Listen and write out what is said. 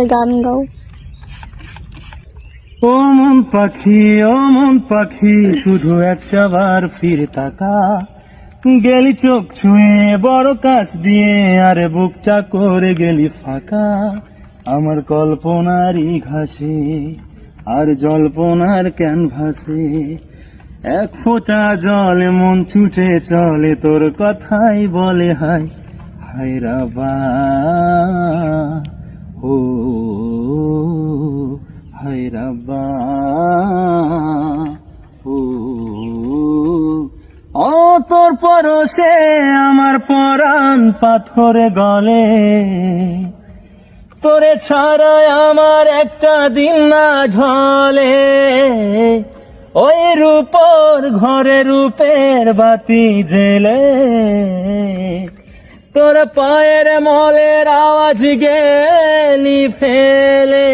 একটা গান গাও। ও মন পাখি, ও মন পাখি, শুধু একটা বার ফিরে তাকা। গেলি চোখ ছুঁয়ে, বড় কাছ দিয়ে, আরে বুকটা করে গেলি ফাঁকা। আমার কল্পনারই ঘাসে, আর জল্পনার ক্যানভাসে, এক ফোঁটা জলে মন ছুটে চলে, তোর কথাই বলে হাই হাই রাবা, ও তোর পরশে আমার পরাণ পাথরে গলে। তোরে ছাড়ায় আমার একটা দিন না ঢলে ওই রূপর ঘরে রূপের বাতি জেলে তোর পায়ের মলের আওয়াজ গেলি ফেলে।